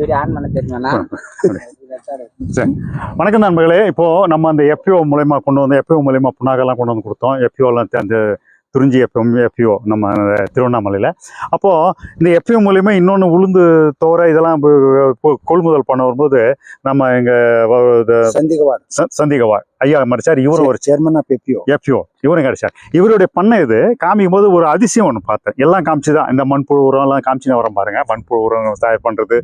சரி. வணக்கம். நண்பர்களே. இப்போ நம்ம அந்த எஃப்ஓ மூலயமா கொண்டு வந்து எஃப்ஓ மூலயமா புண்ணாக்கெல்லாம் கொண்டு வந்து கொடுத்தோம். எஃப்ஓலாம் அந்த துறிஞ்சி எஃப்எம் எஃப்ஓ நம்ம திருவண்ணாமலையில். அப்போது இந்த எஃப்ஓ மூலயமா இன்னொன்று உளுந்து தோரை இதெல்லாம் கொள்முதல் பண்ண வரும்போது நம்ம எங்கள் சந்திகவாட் சந்திகவா ஐயா மடிச்சார் இவரும் ஒரு சேர்மன் ஆஃப் எப்பியோ எஃப்ஓ இவரும் கிடைச்சார் இவருடைய பண்ணை இது காமிக்கும் போது ஒரு அதிசயம் ஒன்று பார்த்தேன். எல்லாம் காமிச்சு தான் இந்த மண்புழு உரம்லாம் காமிச்சு வரம் பாருங்க. மண்புழு உரம் தயார் பண்ணுறது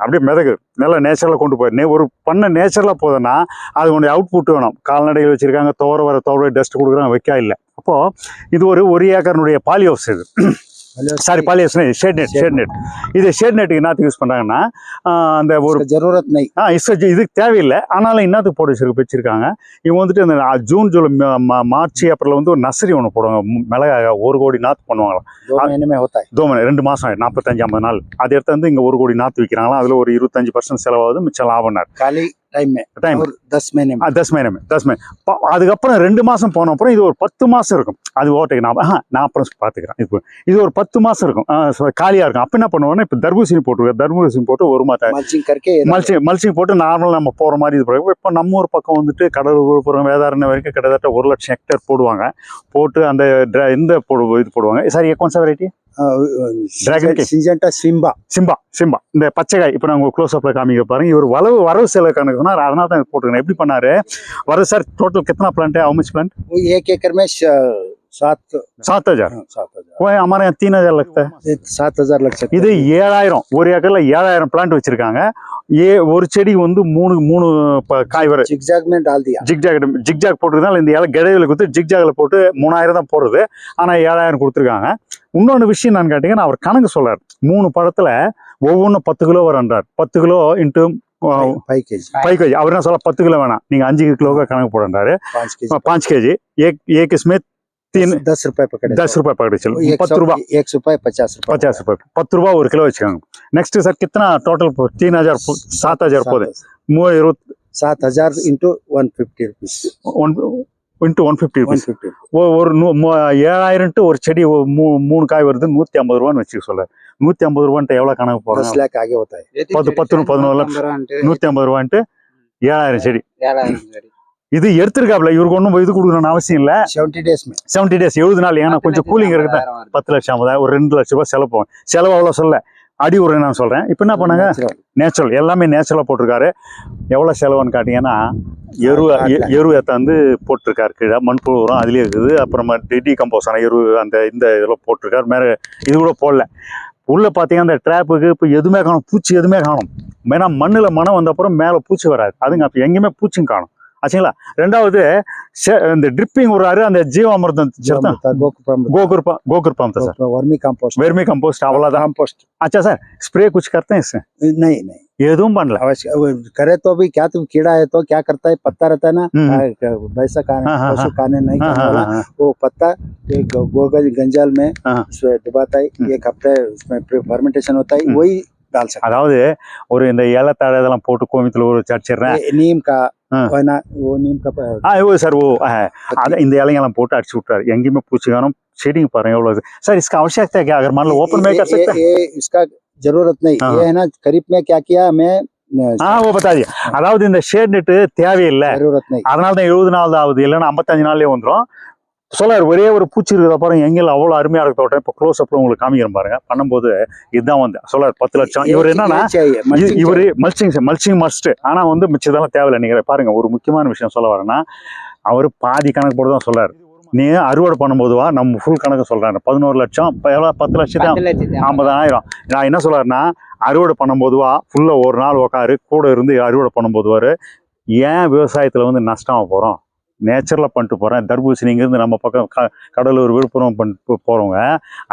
அப்படியே மிதகு நல்லா நேச்சுரலாக கொண்டு போய் ஒரு பண்ண நேச்சுரலாக போதுன்னா அது உடைய அவுட்புட் வேணும். கால்நடைகள் வச்சுருக்காங்க தோற வர தோற டஸ்ட் கொடுக்குறாங்க வைக்கா இல்லை. அப்போது இது ஒரு ஒரு ஏக்கர்னுடைய பாலி ஹவுஸ் இது. சாரி பாலியஸ் ஷேட் நெட் ஷேட் நெட் இது ஷேட் நெட்டுக்கு என்னத்துக்கு யூஸ் பண்ணுறாங்கன்னா அந்த ஒரு ஜரூரத் நெய் ஆ இஸ்ட் இதுக்கு தேவையில்லை. ஆனாலும் என்னத்துக்கு போட வச்சிருக்கு வச்சிருக்காங்க. இவங்க வந்துட்டு அந்த ஜூன் ஜூலை மார்ச் ஏப்ரல் வந்து ஒரு நர்சரி ஒன்று போடுவாங்க. மிளகாய் ஒரு கோடி நாற்று பண்ணுவாங்களா என்னமே ஒத்தாய் ரெண்டு மாதம் நாற்பத்தஞ்சு ஐம்பது நாள். அது எடுத்து வந்து இங்கே ஒரு கோடி நாற்று விற்கிறாங்களா அதில் ஒரு இருபத்தஞ்சு பர்சன்ட் செலவாகுது மிச்சம் லாபம். களி டைம் டைம் ஒரு தஸ் மहीने में தஸ் மहीने தஸ் மहीने அதுக்கப்புறம் ரெண்டு மாதம் போன அப்புறம் இது ஒரு பத்து மாதம் இருக்கும். அது ஓட்டைக்கு நான் நான் அப்புறம் பார்த்துக்கிறேன். இப்போ இது ஒரு பத்து மாதம் இருக்கும். காலியாக இருக்கும். அப்போ என்ன பண்ணுவோம்னா இப்போ தர்பூசணி போட்டுருக்கோம் தர்பூசணி போட்டு ஒரு மாதம் மல்ச்சிங் கற்கே மல்ச்சிங் மல்ச்சிங் போட்டு நார்மலாக நம்ம போகிற மாதிரி இது பண்ணுவோம். இப்போ நம்ம ஒரு பக்கம் வந்துட்டு கடலூர் விழுப்புரம் வேதாரணம் வரைக்கும் கிட்டத்தட்ட ஒரு லட்சம் ஹெக்டேர் போடுவாங்க. போட்டு அந்த இந்த போடு இது போடுவாங்க. சரி எக்கோன்ஸா variety Dragon cake. Syngenta Simba Simba Simba இந்த பச்சைக்காய் இப்போ நாங்கள் க்ளோஸ் அப்பில் காமிக்க பாருங்க இவர் வரவு வரவு செலவு கணக்குனா அதனால தான் போட்டுருக்கேன் எப்படி பண்ணாரு வரவு sir total கித்தனா plant how much plant वो एक एकड़ में श- सात सात हजार हाँ, सात हजार वो हमारे यहाँ तीन हजार लगता है ये सात हजार लग सकते இது ஏழாயிரம் ஒரு ஏக்கர்ல ஏழாயிரம் பிளான்ட் வச்சிருக்காங்க ஏ ஒரு செடி வந்து மூணு மூணு ப- காய் வர जिगजैग में डाल दिया ஜிக்ஜாக் ஜிக்ஜாக் போட்டிருந்தாலும் இந்த இலை கிடையில கொடுத்து ஜிக்ஜாக்ல போட்டு மூணாயிரம் தான் போடுறது ஆனால் ஏழாயிரம் கொடுத்துருக்காங்க இன்னொன்று விஷயம் நான் கேட்டீங்கன்னா அவர் கணக்கு சொல்றார் மூணு பழத்துல ஒவ்வொன்றும் பத்து கிலோ வரும்ன்றார் பத்து kilo into five KG five KG அவர் என்ன சொல்ல பத்து கிலோ வேணாம் நீங்க அஞ்சு கிலோவுக்கு கணக்கு போடுறாரு பாஞ்சு கேஜி ஏ கிஸ்மே तीन दस रुपए पकड़े दस रुपए पकड़े चलो पत्त रुपए एक रुपए पचास रुपए पचास रुपए पत्त रुपए और சார் கிतना टोटल तीन हजार सात हजार போதே மூ இருபத்தி सात हजार into one fifty rupees one into one fifty rupees ஒரு ஏழாயிரம் டு ஒரு செடி மூணு காய் வருது நூற்றி ஐம்பது ரூபான்னு வச்சுக்க சொல்ல. நூற்றி ஐம்பது ரூபான்ட்டு எவ்வளோ கணக்கு போகிறோம் பத்து பத்து பதினோரு லட்சம். நூற்றி ஐம்பது ரூபான்ட்டு ஏழாயிரம் செடி. இது எடுத்திருக்காப்ல இவருக்கு ஒன்றும் இது கொடுக்கணும்னு அவசியம் இல்லை. செவன்டி டேஸ் செவன்டி டேஸ் எழுபது நாள் ஏன்னா கொஞ்சம் கூலிங் இருக்குது? பத்து லட்சம் ஐம்பதாயிரம் ஒரு ரெண்டு லட்ச ரூபாய் செலவு செலவு அவ்வளோ சொல்ல. அடி ஒரு நான் சொல்கிறேன் இப்போ என்ன பண்ணாங்க. நேச்சுரல் எல்லாமே நேச்சுரலாக போட்டிருக்காரு. எவ்வளோ செலவுன்னு காட்டிங்கன்னா எரு எரு ஏத்தாந்து போட்டிருக்காரு. கீழே மண்புழு உரம் அதுலேயே இருக்குது. அப்புறமா டெடி கம்போஸ் ஆன எரு அந்த இந்த இதில் போட்டிருக்காரு. மேலே இது கூட போடல. உள்ளே பார்த்தீங்கன்னா அந்த ட்ராப்புக்கு இப்போ எதுவுமே காணும். பூச்சி எதுவுமே காணும். ஏன்னா மண்ணில் மனம் வந்த அப்புறம் மேலே பூச்சி வராது. அதுங்க அப்போ எங்கேயுமே பூச்சியும் காணும். ஆச்சுங்களா ரெண்டாவது செ- இந்த ட்ரிப்பிங் விடுறாரு அந்த ஜீவாமிர்தம் செலுத்தம் होता है, गोकुलम गोकुरपा गोकुरपा था sir vermicompost vermicompost अवलादा कंपोस्ट अच्छा सर स्प्रे कुछ करते हैं इससे नहीं नहीं எதுவும் பண்ணல अवश्य वो करे तो भी क्या तुम कीड़ा है तो क्या करता है पत्ता रहता है ना हम्म। आ, भैंसा खाने हाँ, हाँ, पशु खाने नहीं हाँ, खाने हाँ, वाला हाँ, वो पत्ता एक गोगज गंजाल में हाँ। उसमें डुबाता है हम्म। एक हफ्ते उसमें फर्मेंटेशन होता है हम्म। वही डाल सकते அதாவது ஒரு இந்த இலத்தழை இதெல்லாம் போட்டு கோமியத்தில் ஒரு அடிச்சிடுறேன் हैं। ये नीम का हाँ। वो है ना वो नीम का प- ஆ ஓ சார் ஓ ஆ, पत्ती- அத இந்த இலைங்கெல்லாம் போட்டு அடிச்சு விட்டாரு எங்கேயுமே பூச்சி காணும் செடிங்க பாருங்க எவ்வளவு இது. சார் इसका आवश्यकता है क्या अगर मान लो ओपन में कर ये- सकते हैं ये ये इसका जरूरत नहीं हाँ। ये है ना खरीफ में क्या किया मैं न, ஆ ஓ பத்தாது அதாவது இந்த ஷேட் நெட்டு தேவையில்லை जरूरत नहीं அதனால தான் எழுபது நாள் தான் ஆகுது இல்லைன்னா ஐம்பத்தஞ்சு நாள்லயே வந்துடும் சோலார் ஒரே ஒரு பூச்சி இருக்கிற பாருங்க எங்கேயும் அவ்வளோ அருமையாக இருக்க தோட்டம். இப்போ க்ளோஸ் அப்பில் உங்களுக்கு காமிக்கிறேன் பாருங்க. பண்ணும்போது இதுதான் வந்து சோலார் பத்து லட்சம். இவர் என்னன்னா இவர் மல்சிங் மல்சிங் மஸ்ட்டு ஆனால் வந்து மிச்சதெல்லாம் தேவையில்லை நீங்கள் பாருங்க ஒரு முக்கியமான விஷயம் சொல்ல வரேன்னா அவர் பாதி கணக்கு போட்டு தான் சொல்கிறார் நீ அறுவடை பண்ணும்போதுவா நம்ம ஃபுல் கணக்கு சொல்கிறாங்க பதினோரு லட்சம் பத்து லட்சத்தி ஐம்பதாயிரம். நான் என்ன சொல்கிறேன்னா அறுவடை பண்ணும்போதுவா ஃபுல்லாக ஒரு நாள் உக்காரு கூட இருந்து அறுவடை பண்ணும்போது ஏன் விவசாயத்தில் வந்து நஷ்டமாக போகிறோம் நேச்சுரலாக பண்ணிட்டு போகிறேன் தர்பூசணி இங்கேருந்து நம்ம பக்கம் க கடலூர் விழுப்புரம் பண்ணிட்டு போகிறவங்க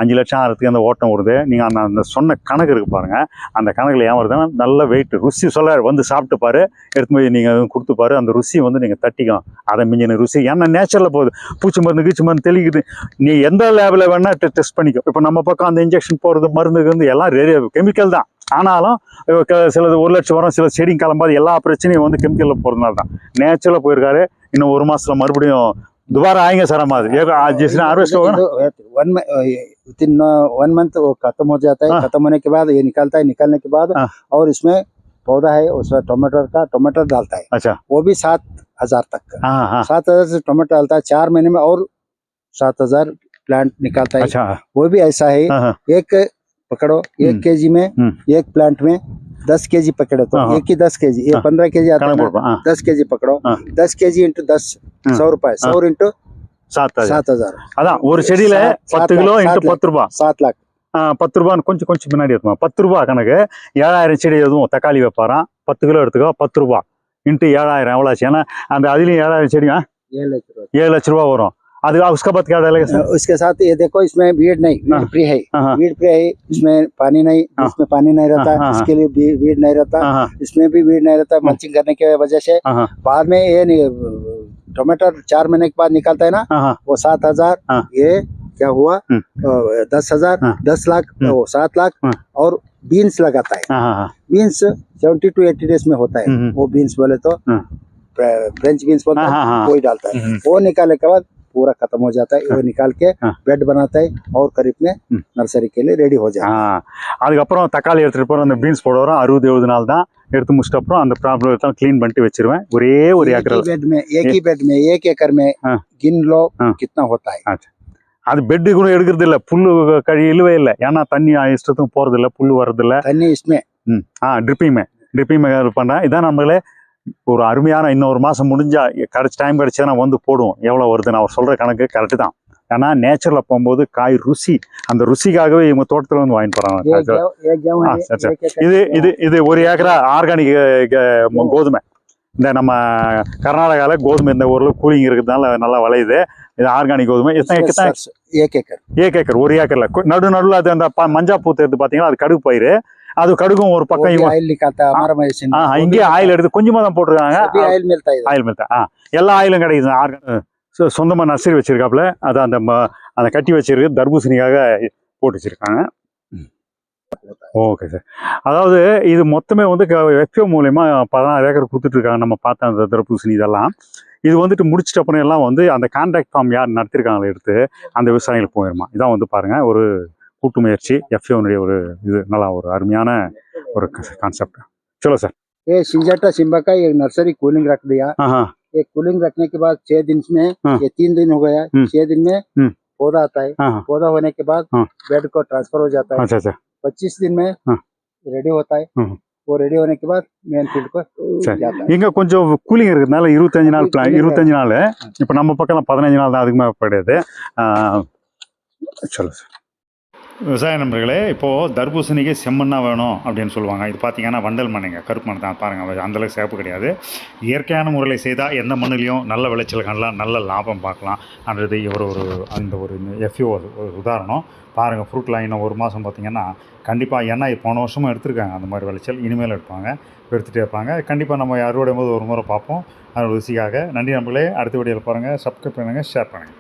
அஞ்சு லட்சம் ஆகிறதுக்கு அந்த ஓட்டம் வருது நீங்கள் அந்த அந்த சொன்ன கணக்கு இருக்குது பாருங்கள் அந்த கணக்கில் ஏன் வருதுன்னா நல்ல வெயிட் ருசி சொல்ல வந்து சாப்பிட்டு பாரு. எடுத்து போய் நீங்கள் கொடுத்துப்பாரு அந்த ருசி வந்து நீங்கள் தட்டிக்கும் அதை மிஞ்சின ருசி. ஏன்னா நேச்சுரலில் போகுது. பூச்சி மருந்து கீச்சி மருந்து தெளிக்குது. நீ எந்த லேபில் வேணால் டெஸ்ட் பண்ணிக்கும் இப்போ நம்ம பக்கம் அந்த இன்ஜெக்ஷன் போகிறது மருந்துக்கு வந்து எல்லாம் ரெடி கெமிக்கல் தான். ஆனாலும் இவ க- சிலது ஒரு லட்சம் வரும் சில செடிங்க கிளம்பாது எல்லா பிரச்சனையும் வந்து கெமிக்கலில் போகிறதுனால தான் நேச்சுரலாக போயிருக்காரு இன்னும் ஒரு மாசத்துல மறுபடியும் दोबारा आएंगे सर हम आज एक आज जिसने हार्वेस्ट होगा ना one within one month वो खत्म हो जाता है हाँ। खत्म होने के बाद ये निकलता है निकलने के बाद हाँ। और इसमें पौधा है उसमें टमाटर का टमाटर डालता है अच्छा वो भी सात हजार तक का हाँ हाँ सात हजार से टमाटर डालता है चार महीने में और सात हजार प्लांट निकालता है अच्छा वो भी ऐसा है हाँ हाँ एक पकड़ो एक हम्म। के जी में हम्म। एक प्लांट में दस के जी पकड़े तो हाँ, हाँ। एक ही दस के जी ये हाँ। पंद्रह के जी आता है कणक ना, बोल हाँ दस के जी पकड़ो हाँ। दस के जी इंटू दस हम्म। सौ रुपए सौ इंटू சாத் ஹஜார். सात हजार அதான் ஒரு செடியில சாத்- பத்து சாத் கிலோ லாக், இன்ட்டு சாத் பத்து ரூபா सात लाख ஆ, பத்து ரூபான்னு கொஞ்சம் கொஞ்சம் பின்னாடி எடுத்துமா பத்து ரூபா கணக்கு ஏழாயிரம் செடி எதுவும் தக்காளி வைப்பாராம் பத்து கிலோ எடுத்துக்கோ பத்து ரூபா இன்ட்டு ஏழாயிரம் எவ்வளோ ஆச்சு ஏன்னா அந்த அதுலேயும் ஏழாயிரம் செடி ஆ, ये ले चलो। ஏழு லட்ச ரூபா வரும் அது उसका बात क्या डालेगा सर उसके साथ ये देखो इसमें वीड नहीं हाँ। वीड फ्री है हाँ, हाँ। वीड फ्री है इसमें पानी नहीं हाँ। इसमें पानी नहीं रहता हाँ, हाँ, इसके लिए भी- वीड नहीं रहता हाँ हाँ इसमें भी वीड नहीं रहता मल्चिंग करने की वजह से हाँ, हाँ बाद में ये टमाटर चार महीने के बाद निकलता है ना हाँ हाँ वो सात हज़ार हाँ। ये क्या हुआ हम्म। दस हज़ार हाँ। दस लाख हम्म। वो सात लाख हाँ। और बीन्स लगाता है हाँ हाँ हाँ beans seventy two eighty days में होता है हम्म। वो बीन्स बोले तो हाँ। फ्रेंच बीन्स बोलते हाँ, हाँ, हाँ। हैं कोई डालता है हम्म। वो निकालने के बाद पूरा खत्म हो जाता है वो निकाल के हाँ। बेड बनाता है और करीब में हम्म। नर्सरी के लिए रेडी हो जाता ஆ அதுக்கப்புறம் தக்காளி எடுத்துகிட்டு போகிற அந்த பீன்ஸ் போட வரும் அறுபது எழுபது நாள் தான் எடுத்து முடிச்சிட்ட அப்புறம் அந்த ப்ராப்ளம் எல்லாம் க்ளீன் பண்ணிட்டு வச்சிருவேன் ஒரே ஒரு एक ஏக்கர் ही बेड में एक ही बेड में एक एकड़ में हाँ। गिन लो हाँ। कितना होता है அது பெட்டு கூட எடுக்கிறது இல்லை புல்லு கழி இழுவே இல்லை ஏன்னா தண்ணி இஷ்டத்துக்கும் போகிறது இல்லை புல்லு வர்றதில்ல तन्नी इसमें ம் ஆ ட்ரிப்பிங்மே ட்ரிப்பிங் பண்ணேன் இதான் நம்மளே ஒரு அருமையான இன்னொரு மாதம் முடிஞ்சால் கிடச்சி டைம் கிடச்சா வந்து போடுவோம். எவ்வளோ வருதுன்னு அவர் சொல்கிற கணக்கு கரெக்டு தான். ஏன்னா நேச்சரில் போகும்போது காய் ருசி அந்த ருசிக்காகவே இவங்க தோட்டத்தில் வந்து வாங்கிட்டு போகிறாங்க இது இது இது ஒரு ஏக்கரா ஆர்கானிக் கோதுமை. இந்த நம்ம கர்நாடகாவில் கோதுமை இந்த ஊரில் கூலிங் இருக்கிறதுனால நல்லா விளையுது. இது ஆர்கானிக் கோதுமை. எத்தனை ஏக்கர் ஏக் ஏக்கர் ஒரு ஏக்கரில் நடு நடுவில் அது அந்த மஞ்சா பூத்து எடுத்து பார்த்தீங்கன்னா அது கடுகு பயிர் அது கடுகும் ஒரு பக்கம் இங்கே ஆயில் எடுத்து கொஞ்சமாக தான் போட்டிருக்காங்க. ஆயில் மில்தா ஆயில் மில்தா ஆ எல்லா ஆயிலும் கிடைக்குது. ஆர்கானிக் சொந்தமாக நர்சரி வச்சுருக்காப்புல. அது அந்த அந்த கட்டி வச்சிருக்கு தர்பூசணிக்காக போட்டு வச்சுருக்காங்க. ஓகே சார் அதாவது இது மொத்தமே வந்து எஃப்ஓ மூலயமா பதினாறு ஏக்கர் கொடுத்துட்ருக்காங்க நம்ம பார்த்த அந்த தர்பூசணி இதெல்லாம் இது வந்துட்டு முடிச்சிட்ட அப்புறம் எல்லாம் வந்து அந்த கான்ட்ராக்ட் ஃபார்ம் யார் நடத்திருக்காங்களோ எடுத்து அந்த விவசாயிகளுக்கு போயிருமா இதான் வந்து பாருங்க ஒரு கூட்டு முயற்சி எஃப்ஓனுடைய ஒரு இது நல்லா ஒரு அருமையான ஒரு கான்செப்ட் சொல்லுங்க சார் ये सिंजाटा सिम्बा का ये नर्सरी कूलिंग रख दिया ஆஹா ये कूलिंग रखने के बाद छह दिन में हाँ। ये तीन दिन हो गया हम्म। छह दिन में हम्म। पौधा आता है ஆஹா पौधा होने के बाद हाँ। बेड को ट्रांसफर हो जाता है अच्छा अच्छा पच्चीस दिन में हाँ। रेडी होता है हम्म। वो रेडी होने के बाद मेन फील्ड को சரி. जाता है இங்க கொஞ்சம் கூலிங் இருக்கிறதுனால இருபத்தஞ்சு நாள் பிளான் Cooling இருபத்தஞ்சு நாள் இப்போ நம்ம பக்கம் பதினஞ்சு நாள் தான் அதுக்கு மேலே கிடையாது சொல்லு சார் விவசாய நண்பர்களே இப்போது தர்பூசணிக்கு செம்மண்ணா வேணும் அப்படின்னு சொல்லுவாங்க. இது பார்த்தீங்கன்னா வண்டல் மண்ணுங்க. கருப்பு மண் தான். பாருங்கள் அந்தளவுக்கு சிறப்பு கிடையாது. இயற்கையான முறையில் செய்தால் எந்த மண்ணிலையும் நல்ல விளைச்சல் காணலாம் நல்ல லாபம் பார்க்கலாம் அன்றது இவர் ஒரு அந்த ஒரு எஃப்யூ ஒரு உதாரணம். பாருங்கள் ஃப்ரூட்லாம் இன்னும் ஒரு மாதம் பார்த்தீங்கன்னா கண்டிப்பாக ஏன்னா போன வருஷமும் எடுத்திருக்காங்க. அந்த மாதிரி விளைச்சல் இனிமேல் எடுப்பாங்க. எடுத்துகிட்டே இருப்பாங்க. கண்டிப்பாக நம்ம அறுவடை போது ஒரு முறை பார்ப்போம். அது ருசிக்காக. நன்றி நம்மளே அடுத்த வீடியோவில் பாருங்கள் சப்ஸ்கிரைப் பண்ணுங்கள் ஷேர் பண்ணுங்கள்